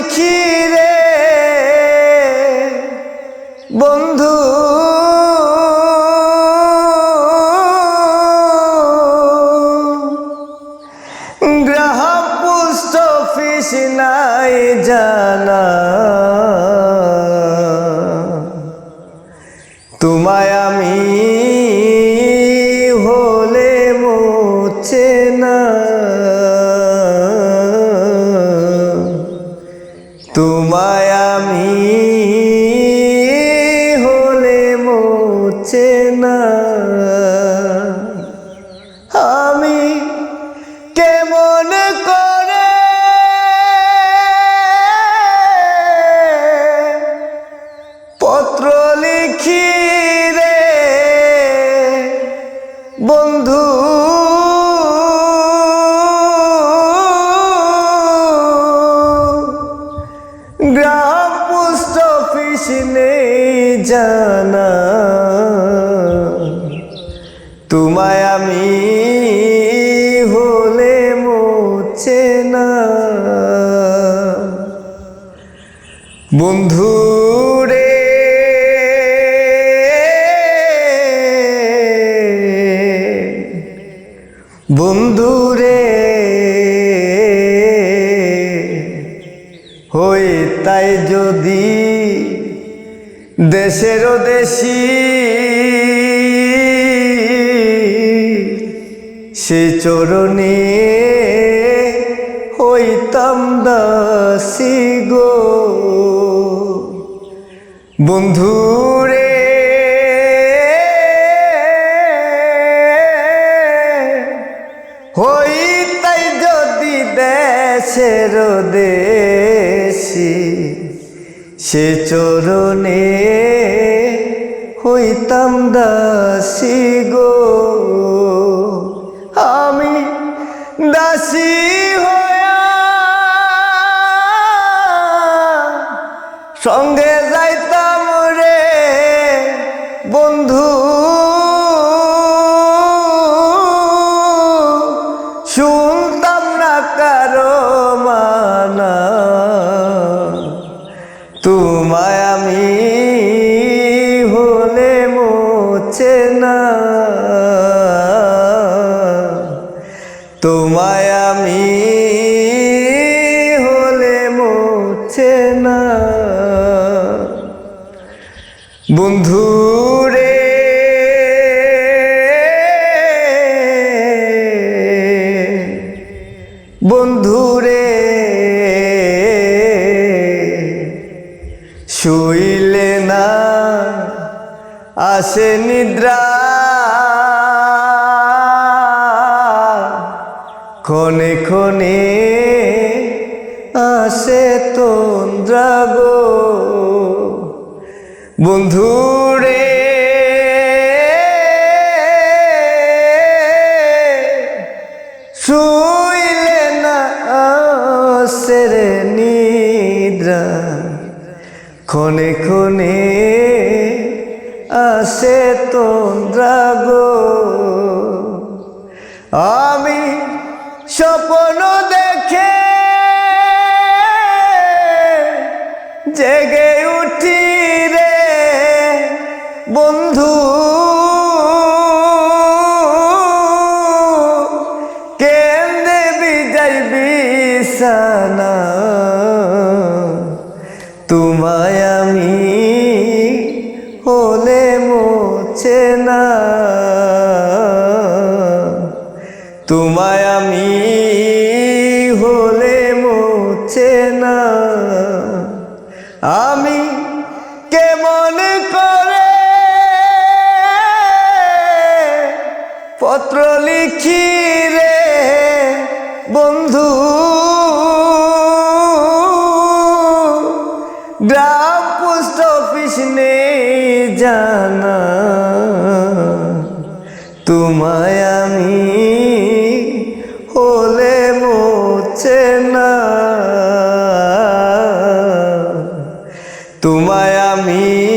লিখি রে? বন্ধু। গ্রাহক পোস্ট অফিস নাই জানা। তোমায় আমি তোমায় আমি হলে মোছে না। বন্ধু রে বন্ধু রে হই তাই যদি দেশেরও দেশি সে চরণে হইতাম দাসী গো। বন্ধু রে হই তাই যদি দেশের দেশি, সে চরণে হইতাম দাসী গো। সঙ্গে যাইতাম রে বন্ধু। শুনতাম না কারও মানা। তোমায় আমি হলে মোছে না। তোমায় আমি বন্ধু রে বন্ধু রে শুইলে না আসে নিদ্রা। ক্ষণে ক্ষণে আসে তন্দ্রা গো। বন্ধু রে। শুইলে না আসে রে নিদ্রা। ক্ষণে ক্ষণে আসে তন্দ্রা গো। আমি স্বপ্ন দেখে জেগে উঠি বন্ধু কেন্দ্রে বিজয় বিছানা? তোমায় আমি হলে মোছে না। তোমায় আমি হলে মোছে না। আমি কেমন করে পত্র লিখি রে বন্ধু। গ্রাম পোস্ট অফিস নেই জানা। তোমায় আমি হলে মোছে না। তোমায় আমি